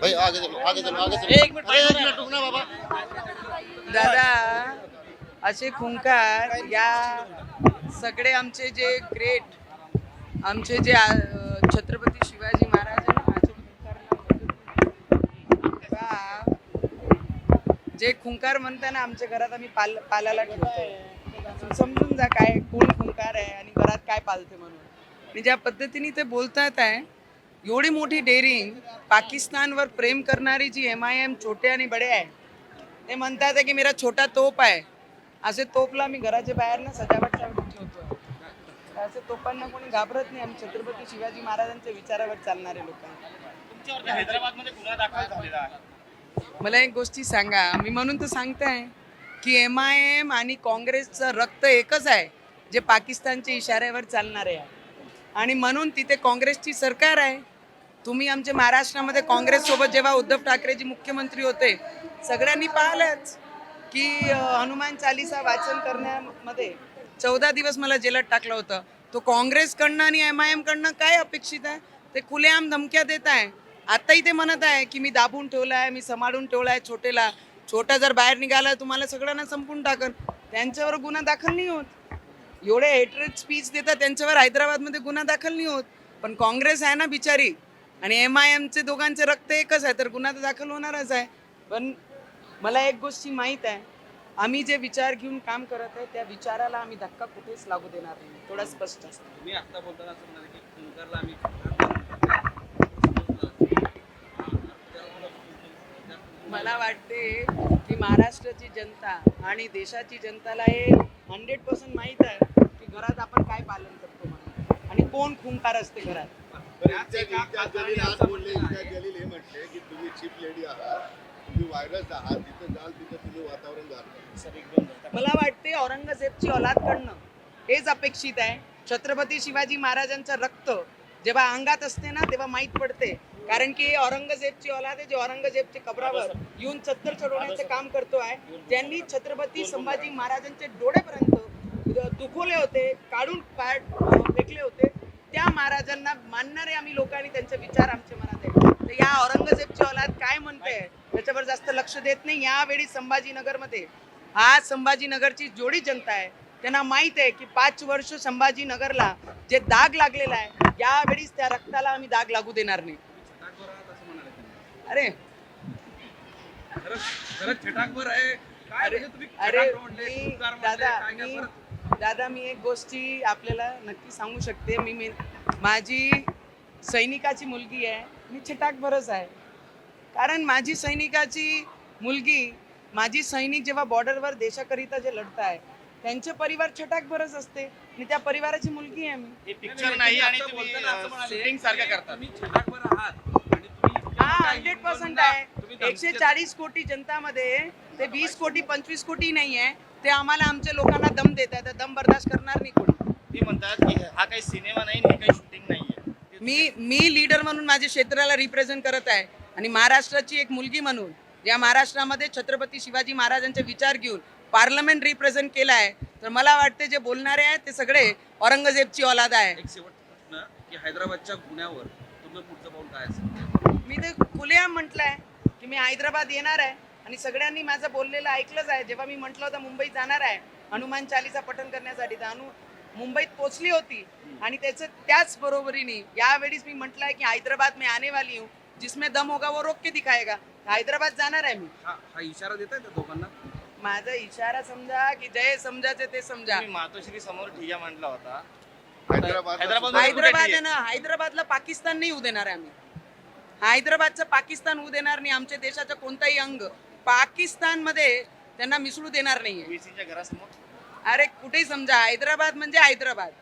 भाई आगे चलो आगे चलो आगे चलो। एक मिनिट, एक मिनिट रुकना बाबा। दादा असे खुंकार या सगळे आमचे जे ग्रेट आमचे जे छत्रपती शिवाजी महाराज ना, ना. जे खुंकार म्हणताना आमच्या घरात आम्ही पाल पालाला ठेवतो समजून जा काय कोण खुंकार आहे आणि घरात काय पालते म्हणून. आणि ज्या पद्धतीने ते बोलतात आहे एवढी मोठी डेअरिंग पाकिस्तानवर प्रेम करणारी जी एम आय एम छोटे आणि बडे आहे ते म्हणतात की मेरा छोटा तोप आहे. असे तोपला मी घराच्या बाहेर ना सजावटसाठी ठेवतो. असे तोपांना कोणी घाबरत नाही आम्ही छत्रपती शिवाजी महाराजांच्या विचारावर चालणारे लोक मला एक गोष्टी सांगा मी म्हणून तर सांगताय की एम आय एम आणि काँग्रेसचं रक्त एकच आहे जे पाकिस्तानच्या इशाऱ्यावर चालणारे आहे. आणि म्हणून तिथे काँग्रेसची सरकार आहे. तुम्ही आमच्या महाराष्ट्रामध्ये काँग्रेससोबत जेव्हा उद्धव ठाकरेजी मुख्यमंत्री होते सगळ्यांनी पाहिलंच की हनुमान चालिसा वाचन करण्यामध्ये चौदा दिवस मला जेलात टाकलं होतं. तो काँग्रेसकडनं आणि एम आय एमकडनं काय अपेक्षित आहे? ते खुलेआम धमक्या देत आहे. आत्ताही ते म्हणत आहे की मी दाबून ठेवला आहे मी सांभाळून ठेवला आहे छोटेला. छोटा जर बाहेर निघाला तुम्हाला सगळ्यांना संपून टाकन. त्यांच्यावर गुन्हा दाखल नाही होत. एवढे हेटरेट स्पीच देतात त्यांच्यावर हैदराबादमध्ये गुन्हा दाखल नाही होत. पण काँग्रेस आहे ना बिचारी आणि एम आय एमचे दोघांचे रक्त एकच आहे तर गुन्हा तर दाखल होणारच आहे. पण मला एक गोष्टी माहीत आहे आम्ही जे विचार घेऊन काम करत आहे त्या विचाराला आम्ही धक्का कुठेच लागू देणार नाही. थोडा स्पष्ट असतं. तुम्ही आता बोलताना असं म्हणाले की आम्ही मला वाटते की महाराष्ट्राची जनता आणि देशाची जनताला हे हंड्रेड पर्सेंट माहीत आहे की घरात आपण काय पालन करतो म्हणून. आणि कोण खुंकार असते घरात? हे म्हटले की तुम्ही लेडी आहात तुम्ही व्हायरस आहात जाल तिथं तुम्ही वातावरण. मला वाटते औरंगजेबची औलाद कडनं हेच अपेक्षित आहे. छत्रपती शिवाजी महाराजांचं रक्त जेव्हा अंगात असते ना तेव्हा माहीत पडते. कारण की औरंगजेबची औलाद आहे जे औरंगजेबचे कबरावर येऊन चत्तर चढवण्याचं काम करतो आहे. त्यांनी छत्रपती संभाजी महाराजांचे डोळेपर्यंत दुखवले होते काढून पाय फेकले होते. त्या महाराजांना मानणारे आम्ही लोक आणि त्यांचे विचार आमच्या मनात आहे तर या औरंगजेबची औलाद काय म्हणते त्याच्यावर जास्त लक्ष देत नाही यावेळी संभाजीनगरमध्ये आज संभाजीनगरची जेवढी जनता आहे त्यांना माहीत आहे की पाच वर्ष संभाजीनगरला जे दाग लागलेला आहे यावेळीच त्या रक्ताला आम्ही दाग लागू देणार नाही आहात. अरे अरे म्हणजे मी दादा मी? दादा मी एक गोष्टी आपल्याला नक्की सांगू शकते. मी मी माझी सैनिकाची मुलगी आहे. मी छटाक भरच आहे. कारण माझी सैनिकाची मुलगी माझी सैनिक जेव्हा बॉर्डरवर देशाकरिता जे लढत आहे त्यांचे परिवार छटाक भरच असते. आणि त्या परिवाराची मुलगी आहे मी. हे पिक्चर नाही आणि हा हंड्रेड पर्सेंट आहे. एकशे चाळीस कोटी जनतामध्ये ते वीस कोटी पंचवीस कोटी नाही आहे ते आम्हाला आमच्या लोकांना दम बर्दाश्त करणार नाही कोणी ते म्हणतात की हा काही सिनेमा नाही काही शूटिंग नाहीये. ते मी मी लीडर म्हणून माझ्या क्षेत्राला रिप्रेझेंट करत आहे. आणि महाराष्ट्राची एक मुलगी म्हणून या महाराष्ट्रामध्ये छत्रपती शिवाजी महाराजांचे विचार घेऊन पार्लमेंट रिप्रेझेंट केलं आहे. तर मला वाटते जे बोलणारे आहेत ते सगळे औरंगजेबची औलाद आहे. की हैदराबादच्या गुन्ह्यावर तुम्ही पुढचं पाऊल काय असेल? मी ते खुलेआम म्हटलंय की मी हैदराबाद येणार आहे. आणि सगळ्यांनी माझं बोललेलं ऐकलंच आहे. जेव्हा मी म्हटलं होतं मुंबईत जाणार आहे हनुमान चालीसा पठण करण्यासाठी तर अनु मुंबईत पोचली होती. आणि त्याचं त्याच बरोबरीने यावेळीच मी म्हटलंय की हैदराबाद में आने वाली हूँ जिसमें दम होगा वो रोक के दिखाएगा. हैदराबाद जाणार आहे मी. हा हा इशारा देताय त्या दोघांना? माझा इशारा समजा की जय समजायचे ते समजा. तुम्ही मातोश्री समोर ठिय्या मांडला होता. हैदराबाद हैदराबाद- हैदराबाद आहे ना हैदराबादला पाकिस्तान नाही येऊ देणार आहे आम्ही. हैदराबादचं पाकिस्तान होऊ देणार नाही आमच्या देशाचं कोणताही अंग. पाकिस्तानमध्ये त्यांना मिसळू देणार नाहीये. घरासमोर? अरे कुठेही समजा हैदराबाद म्हणजे हैदराबाद.